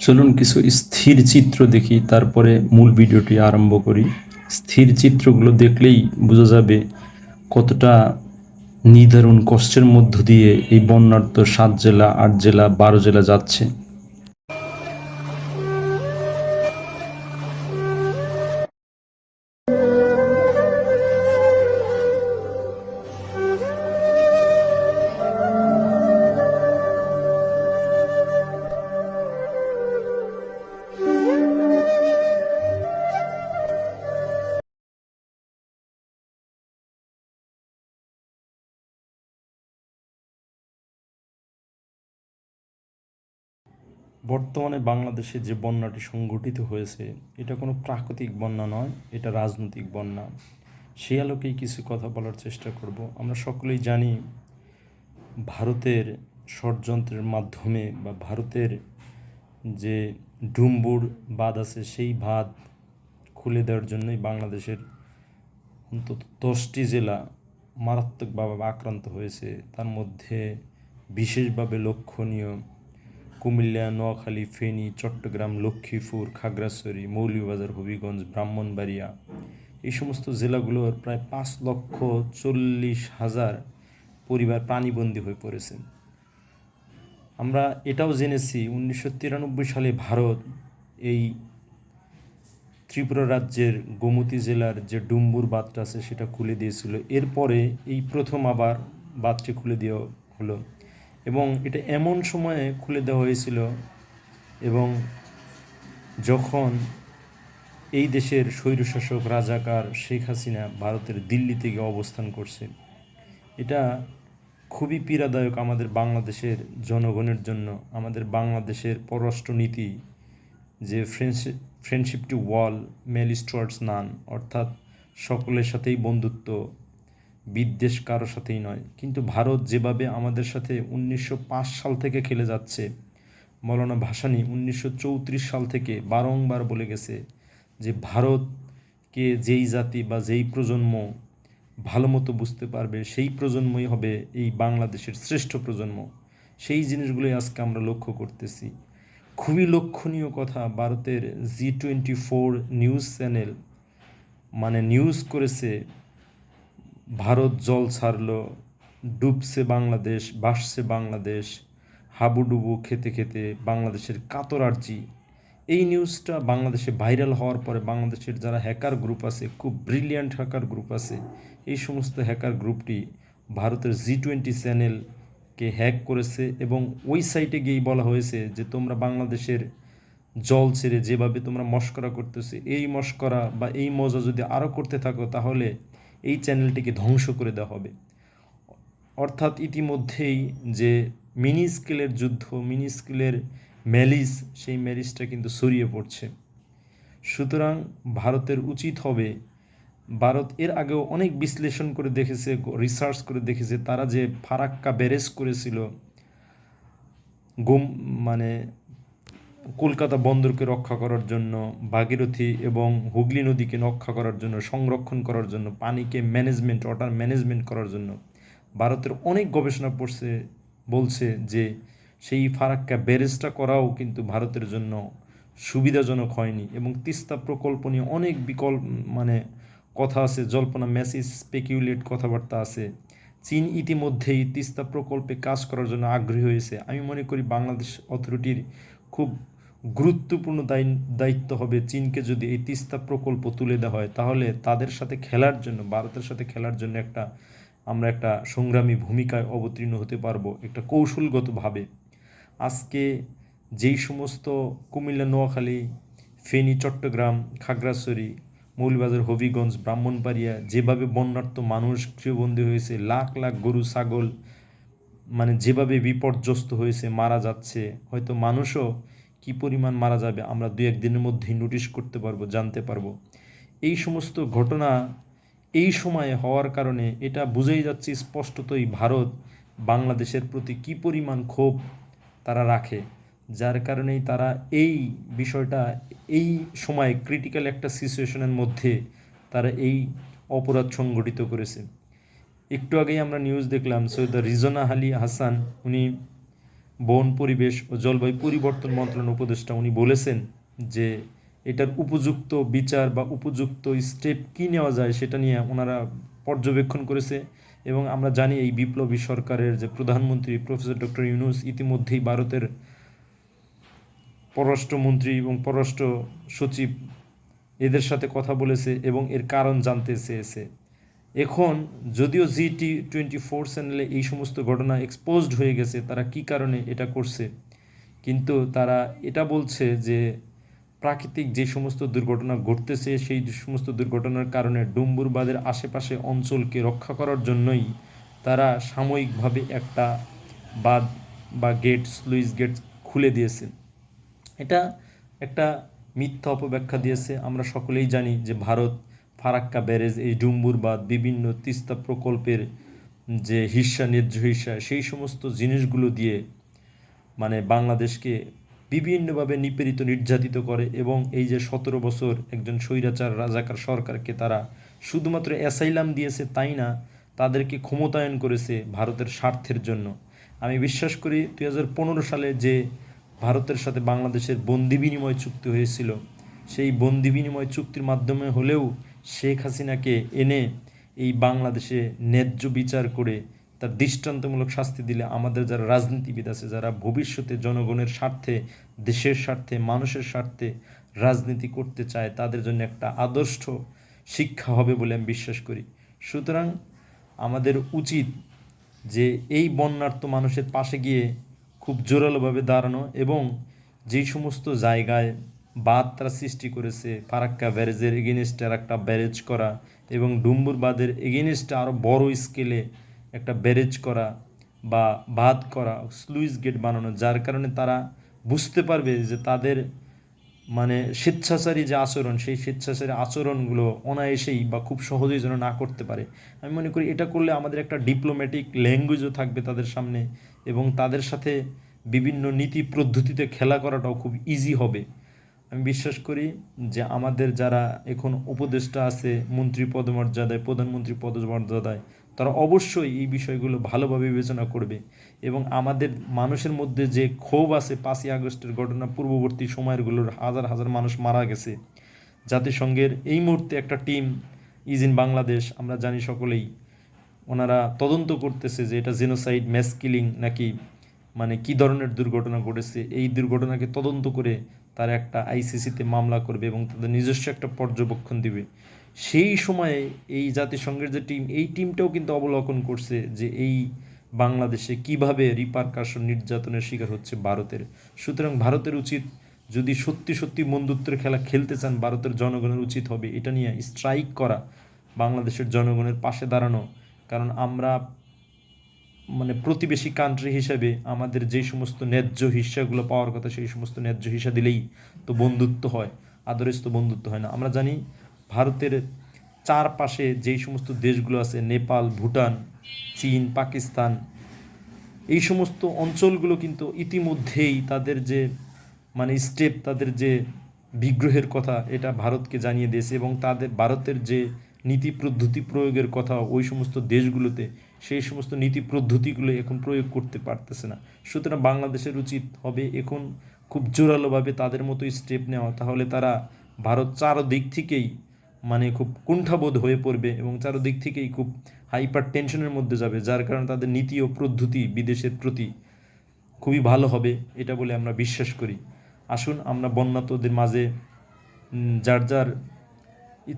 চলুন কিছু স্থির চিত্র দেখি, তারপরে মূল ভিডিওটি আরম্ভ করি। স্থির চিত্রগুলো দেখলেই বোঝা যাবে কতটা নির্ধারণ কষ্টের মধ্য দিয়ে এই বন্যার্থ সাত জেলা, আট জেলা, বারো জেলা যাচ্ছে। বর্তমানে বাংলাদেশে যে বন্যাটি সংঘটিত হয়েছে, এটা কোনো প্রাকৃতিক বন্যা নয়, এটা রাজনৈতিক বন্যা। সে আলোকেই কিছু কথা বলার চেষ্টা করব। আমরা সকলেই জানি, ভারতের ষড়যন্ত্রের মাধ্যমে বা ভারতের যে ডুম্বুর বাঁধ আছে, সেই বাঁধ খুলে দেওয়ার জন্যই বাংলাদেশের অন্তত দশটি জেলা মারাত্মকভাবে আক্রান্ত হয়েছে। তার মধ্যে বিশেষভাবে লক্ষণীয় কুমিল্লা, নোয়াখালী, ফেনী, চট্টগ্রাম, লক্ষ্মীপুর, খাগড়াছড়ি, মৌলভীবাজার, হবিগঞ্জ, ব্রাহ্মণবাড়িয়া এই সমস্ত জেলাগুলোর প্রায় পাঁচ লক্ষ চল্লিশ হাজার পরিবার প্রাণীবন্দী হয়ে পড়েছে। আমরা এটাও জেনেছি, উনিশশো তিরানব্বই সালে ভারত এই ত্রিপুরা রাজ্যের গোমতী জেলার যে ডুম্বুর বাঁধটা আছে সেটা খুলে দিয়েছিল। এরপরে এই প্রথম আবার বাঁধটি খুলে দেওয়া হলো। এবং এটা এমন সময়ে খুলে দেওয়া হয়েছিল এবং যখন এই দেশের স্বৈরশাসক রাজাকার শেখ হাসিনা ভারতের দিল্লি থেকে অবস্থান করছে, এটা খুবই পীড়াদায়ক আমাদের বাংলাদেশের জনগণের জন্য, আমাদের বাংলাদেশের পররাষ্ট্রনীতি, যে friendship friendship to all malice none অর্থাৎ সকলের সাথেই বন্ধুত্ব বিদ্বেষ কারও সাথেই নয়। কিন্তু ভারত যেভাবে আমাদের সাথে উনিশশো পাঁচ সাল থেকে খেলে যাচ্ছে, মৌলানা ভাসানী উনিশশো সাল থেকে বারংবার বলে গেছে যে ভারতকে যেই জাতি বা যেই প্রজন্ম ভালো মতো বুঝতে পারবে, সেই প্রজন্মই হবে এই বাংলাদেশের শ্রেষ্ঠ প্রজন্ম। সেই জিনিসগুলোই আজকে আমরা লক্ষ্য করতেছি। খুবই লক্ষণীয় কথা, ভারতের G twenty four news channel মানে নিউজ করেছে ভারত জল ছাড়ল, ডুবছে বাংলাদেশ, ভাসছে বাংলাদেশ, হাবুডুবু খেতে খেতে বাংলাদেশের কাতর আর্জি। এই নিউজটা বাংলাদেশে ভাইরাল হওয়ার পরে বাংলাদেশের যারা হ্যাকার গ্রুপ আছে, খুব ব্রিলিয়ান্ট হ্যাকার গ্রুপ আছে, এই সমস্ত হ্যাকার গ্রুপটি ভারতের জি টোয়েন্টি চ্যানেলকে হ্যাক করেছে এবং ওই সাইটে গিয়েই বলা হয়েছে যে তোমরা বাংলাদেশের জল ছেড়ে যেভাবে তোমরা মস্করা করতেছে, এই মস্করা বা এই মজা যদি আরও করতে থাকো তাহলে এই চ্যানেলটিকে ধ্বংস করে দেওয়া হবে। অর্থাৎ ইতিমধ্যেই যে মিনি স্কেলের যুদ্ধ, মিনি স্কেলের ম্যালিস, সেই ম্যালিসটা কিন্তু ছড়িয়ে পড়ছে। সুতরাং ভারতের উচিত হবে, ভারত এর আগেও অনেক বিশ্লেষণ করে দেখেছে রিসার্চ করে দেখেছে, তারা যে ফারাক্কা ব্যারেজ করেছিল, গুম মানে কলকাতা বন্দরকে রক্ষা করার জন্য, ভাগীরথী এবং হুগলি নদীকে রক্ষা করার জন্য, সংরক্ষণ করার জন্য, পানিকে ম্যানেজমেন্ট ওয়াটার ম্যানেজমেন্ট করার জন্য ভারতের অনেক গবেষণা পড়ছে, বলছে যে সেই ফারাক্কা ব্যারেজটা করাও কিন্তু ভারতের জন্য সুবিধাজনক হয়নি এবং তিস্তা প্রকল্প নিয়ে অনেক বিকল্প মানে কথা আছে, জল্পনা মেসেজ স্পেকিউলেট কথাবার্তা আছে। চীন ইতিমধ্যেই তিস্তা প্রকল্পে কাজ করার জন্য আগ্রহী হয়েছে। আমি মনে করি বাংলাদেশ অথরিটির খুব গুরুত্বপূর্ণ দায়িত্ব হবে চীনকে যদি এই তিস্তা প্রকল্প তুলে দেওয়া হয়, তাহলে তাদের সাথে খেলার জন্য, ভারতের সাথে খেলার জন্য একটা, আমরা একটা সংগ্রামী ভূমিকায় অবতীর্ণ হতে পারব একটা কৌশলগতভাবে। আজকে যেই সমস্ত কুমিল্লা, নোয়াখালী, ফেনী, চট্টগ্রাম, খাগড়াছড়ি মৌলবাজার হবিগঞ্জ, ব্রাহ্মণবাড়িয়া যেভাবে বন্যার্থ মানুষ গৃহবন্দী হয়েছে, লাখ লাখ গরু, ছাগল মানে যেভাবে বিপর্যস্ত হয়েছে, মারা যাচ্ছে, হয়তো মানুষও কি পরিমাণ মারা যাবে, আমরা দু একদিনের মধ্যেই নোটিশ করতে পারব, জানতে পারব। এই সমস্ত ঘটনা এই সময়ে হওয়ার কারণে এটা বুঝেই যাচ্ছে স্পষ্টতই ভারত বাংলাদেশের প্রতি কি পরিমাণ ক্ষোভ তারা রাখে, যার কারণেই তারা এই বিষয়টা এই সময়ে ক্রিটিক্যাল একটা সিচুয়েশনের মধ্যে তারা এই অপরাধ সংগঠিত করেছে। একটু আগেই আমরা নিউজ দেখলাম সৈয়দ রিজনা আলী হাসান, উনি বন, পরিবেশ ও জলবায়ু পরিবর্তন মন্ত্রণালয় উপদেষ্টা উনি বলেছেন যে এটার উপযুক্ত বিচার বা উপযুক্ত স্টেপ কী নেওয়া যায় সেটা নিয়ে ওনারা পর্যবেক্ষণ করেছে এবং আমরা জানি এই বিপ্লবী সরকারের যে প্রধানমন্ত্রী প্রফেসর ডক্টর ইউনুস ইতিমধ্যেই ভারতের পররাষ্ট্রমন্ত্রী এবং পররাষ্ট্র সচিব এদের সাথে কথা বলেছে এবং এর কারণ জানতে চেয়েছে। এখন যদিও জি টি টোয়েন্টি ফোর চ্যানেলে এই সমস্ত ঘটনা এক্সপোজড হয়ে গেছে, তারা কি কারণে এটা করছে? কিন্তু তারা এটা বলছে যে প্রাকৃতিক যে সমস্ত দুর্ঘটনা ঘটতেছে, সেই সমস্ত দুর্ঘটনার কারণে ডুম্বুরবাদের আশেপাশে অঞ্চলকে রক্ষা করার জন্যই তারা সাময়িকভাবে একটা বাদ বা গেট, স্লুইস গেট খুলে দিয়েছে। এটা একটা মিথ্যা অপব্যাখ্যা দিয়েছে। আমরা সকলেই জানি যে ভারত ফারাক্কা ব্যারেজ, এই ডুম্বুর বাঁধ বিভিন্ন তিস্তা প্রকল্পের যে হিস্সা, ন্যায্য হিস্সা, সেই সমস্ত জিনিসগুলো দিয়ে মানে বাংলাদেশকে বিভিন্নভাবে নিপীড়িত, নির্যাতিত করে এবং এই যে সতেরো বছর একজন স্বৈরাচার রাজাকার সরকারকে তারা শুধুমাত্র অ্যাসাইলাম দিয়েছে তাই না, তাদেরকে ক্ষমতায়ন করেছে ভারতের স্বার্থের জন্য। আমি বিশ্বাস করি দু হাজার পনেরো সালে যে ভারতের সাথে বাংলাদেশের বন্দি বিনিময় চুক্তি হয়েছিল, সেই বন্দি বিনিময় চুক্তির মাধ্যমে হলেও শেখ হাসিনাকে এনে এই বাংলাদেশে ন্যায্য বিচার করে তার দৃষ্টান্তমূলক শাস্তি দিলে আমাদের যারা রাজনীতিবিদ আছে, যারা ভবিষ্যতে জনগণের স্বার্থে, দেশের স্বার্থে, মানুষের স্বার্থে রাজনীতি করতে চায়, তাদের জন্য একটা আদর্শ শিক্ষা হবে বলে আমি বিশ্বাস করি। সুতরাং আমাদের উচিত যে এই বন্যার্ত মানুষের পাশে গিয়ে খুব জোরালোভাবে দাঁড়ানো এবং যেই সমস্ত জায়গায় বাঁধ তারা সৃষ্টি করেছে, ফারাক্কা ব্যারেজের এগেনিস্টে আর একটা ব্যারেজ করা এবং ডুম্বুর বাঁধের এগেনিস্টে আরও বড় স্কেলে একটা ব্যারেজ করা বা বাঁধ করা স্লুইস গেট বানানো, যার কারণে তারা বুঝতে পারবে যে তাদের মানে স্বেচ্ছাচারী যে আচরণ, সেই স্বেচ্ছাচারী আচরণগুলো অনায়াসেই বা খুব সহজেই যেন না করতে পারে। আমি মনে করি এটা করলে আমাদের একটা ডিপ্লোম্যাটিক ল্যাঙ্গুয়েজও থাকবে তাদের সামনে এবং তাদের সাথে বিভিন্ন নীতি পদ্ধতিতে খেলা করাটাও খুব ইজি হবে। আমি বিশ্বাস করি যে আমাদের যারা এখন উপদেষ্টা আছে, মন্ত্রী পদমর্যাদায়, প্রধানমন্ত্রী পদমর্যাদায়, তারা অবশ্যই এই বিষয়গুলো ভালোভাবে বিবেচনা করবে এবং আমাদের মানুষের মধ্যে যে ক্ষোভ আছে, পাঁচই আগস্টের ঘটনা পূর্ববর্তী সময়গুলোর হাজার হাজার মানুষ মারা গেছে। জাতিসংঘের এই মুহূর্তে একটা টিম, ইজ ইন বাংলাদেশ, আমরা জানি সকলেই, ওনারা তদন্ত করতেছে যে এটা জেনোসাইড, ম্যাস কিলিং নাকি মানে কি ধরনের দুর্ঘটনা ঘটেছে, এই দুর্ঘটনাকে তদন্ত করে তারা একটা আইসিসিতে মামলা করবে এবং তাদের নিজস্ব একটা পর্যবেক্ষণ দিবে। সেই সময়ে এই জাতিসংঘের যে টিম, এই টিমটাও কিন্তু অবলোকন করছে যে এই বাংলাদেশে কীভাবে রিপারকাশন নির্যাতনের শিকার হচ্ছে ভারতের। সুতরাং ভারতের উচিত যদি সত্যি সত্যি বন্ধুত্বের খেলা খেলতে চান, ভারতের জনগণের উচিত হবে এটা নিয়ে স্ট্রাইক করা, বাংলাদেশের জনগণের পাশে দাঁড়ানো। কারণ আমরা মানে প্রতিবেশী কান্ট্রি হিসেবে আমাদের যে সমস্ত ন্যায্য হিসাগুলো পাওয়ার কথা, সেই সমস্ত ন্যায্য হিসা দিলেই তো বন্ধুত্ব হয় আদরেস তো বন্ধুত্ব হয় না। আমরা জানি ভারতের চারপাশে যেই সমস্ত দেশগুলো আছে, নেপাল, ভুটান, চীন, পাকিস্তান, এই সমস্ত অঞ্চলগুলো কিন্তু ইতিমধ্যেই তাদের যে মানে স্টেপ, তাদের যে বিগ্রহের কথা, এটা ভারতকে জানিয়ে দিয়েছে এবং তাদের, ভারতের যে নীতি পদ্ধতি প্রয়োগের কথা, ওই সমস্ত দেশগুলোতে সেই সমস্ত নীতি পদ্ধতিগুলো এখন প্রয়োগ করতে পারতেছে না। সুতরাং বাংলাদেশের উচিত হবে এখন খুব জোরালোভাবে তাদের মতো স্টেপ নেওয়া। তাহলে তারা ভারত চারদিক থেকেই মানে খুব কুণ্ঠাবোধ হয়ে পড়বে এবং চারদিক থেকেই খুব হাইপার টেনশনের মধ্যে যাবে, যার কারণে তাদের নীতি ও পদ্ধতি বিদেশের প্রতি খুবই ভালো হবে, এটা বলে আমরা বিশ্বাস করি। আসুন আমরা বন্যাতদের মাঝে যার যার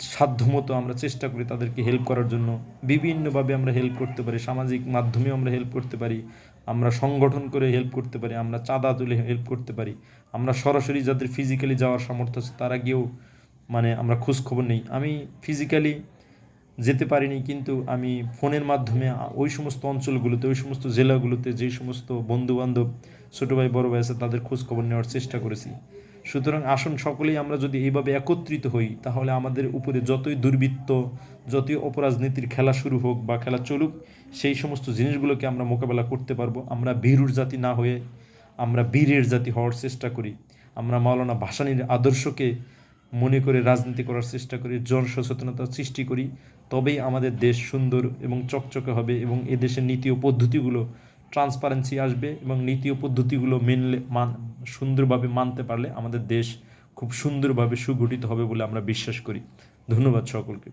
সাধ্যমতো আমরা চেষ্টা করি তাদেরকে হেল্প করার জন্য। বিভিন্নভাবে আমরা হেল্প করতে পারি, সামাজিক মাধ্যমেও আমরা হেল্প করতে পারি। আমরা সংগঠন করে হেল্প করতে পারি, আমরা চাঁদা তুলে হেল্প করতে পারি। আমরা সরাসরি যাদের ফিজিক্যালি যাওয়ার সামর্থ্য আছে, তারা গিয়েও মানে আমরা খোঁজ খবর নেই। আমি ফিজিক্যালি যেতে পারিনি, কিন্তু আমি ফোনের মাধ্যমে ওই সমস্ত অঞ্চলগুলোতে, ওই সমস্ত জেলাগুলোতে যে সমস্ত বন্ধুবান্ধব, ছোটো ভাই, বড় ভাই আছে, তাদের খোঁজ খবর নেওয়ার চেষ্টা করেছি। সুতরাং আসুন সকলেই আমরা যদি এইভাবে একত্রিত হই, তাহলে আমাদের উপরে যতই দুর্বৃত্ত, যতই অপরাজনীতির খেলা শুরু হোক বা খেলা চলুক, সেই সমস্ত জিনিসগুলোকে আমরা মোকাবেলা করতে পারব। আমরা ভীরুর জাতি না হয়ে আমরা বীরের জাতি হওয়ার চেষ্টা করি। আমরা মাওলানা ভাসানীর আদর্শকে মনে করে রাজনীতি করার চেষ্টা করি জন সচেতনতা সৃষ্টি করি, তবেই আমাদের দেশ সুন্দর এবং চকচকে হবে এবং এদেশের নীতি ও পদ্ধতিগুলো ট্রান্সপারেন্সি আসবে এবং নীতি ও পদ্ধতিগুলো মেনলে মান সুন্দরভাবে মানতে পারলে আমাদের দেশ খুব সুন্দরভাবে সুগঠিত হবে বলে আমরা বিশ্বাস করি। ধন্যবাদ সকলকে।